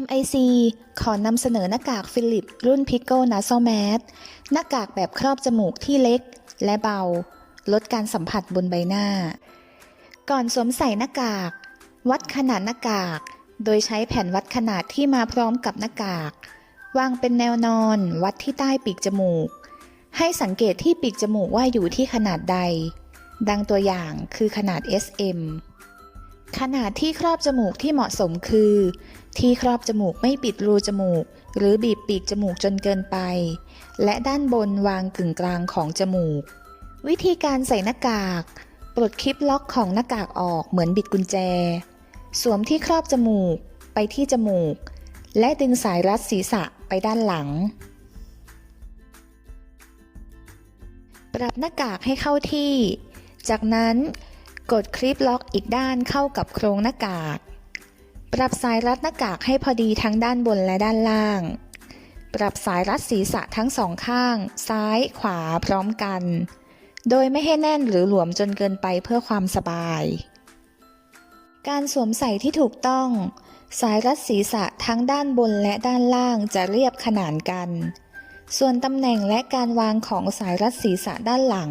MIC ขอนำเสนอหน้ากากฟิลิปรุ่น Pico Nasal Mask หน้ากากแบบครอบจมูกที่เล็กและเบา ลดการสัมผัสบนใบหน้า ก่อนสวมใส่หน้ากาก วัดขนาดหน้ากาก โดยใช้แผ่นวัดขนาดที่มาพร้อมกับหน้ากาก วางเป็นแนวนอน วัดที่ใต้ปีกจมูก ให้สังเกตที่ปีกจมูกว่าอยู่ที่ขนาดใด ดังตัวอย่างคือขนาด SM ขนาดที่ครอบจมูกที่เหมาะสมคือ ที่ครอบจมูกไม่ปิดรูจมูก หรือบีบปีกจมูกจนเกินไป และด้านบนวางกึ่งกลางของจมูก วิธีการใส่หน้ากาก ปลดคลิปล็อกของหน้ากากออกเหมือนบิดกุญแจ สวมที่ครอบจมูกไปที่จมูก และดึงสายรัดศีรษะไปด้านหลัง ปรับหน้ากากให้เข้าที่ จากนั้น กดคลิปล็อกอีกด้านเข้ากับโครงหน้ากาก ปรับสายรัดหน้ากากให้พอดีทั้งด้านบนและด้านล่าง ปรับสายรัดศีรษะทั้งสองข้าง ซ้ายขวาพร้อมกัน โดยไม่ให้แน่นหรือหลวมจนเกินไปเพื่อความสบาย การสวมใส่ที่ถูกต้อง สายรัดศีรษะทั้งด้านบนและด้านล่างจะเรียบขนานกัน ส่วนตำแหน่งและการวางของสายรัดศีรษะด้านหลัง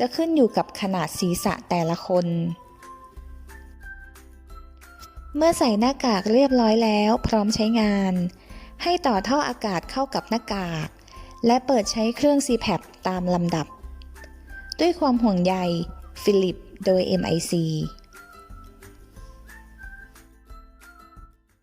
จะขึ้นอยู่กับขนาดศีรษะแต่ละคน เมื่อใส่หน้ากากเรียบร้อยแล้วพร้อมใช้งาน ให้ต่อท่ออากาศเข้ากับหน้ากาก และเปิดใช้เครื่อง CPAP ตามลำดับ ด้วยความห่วงใย ฟิลิป โดย MIC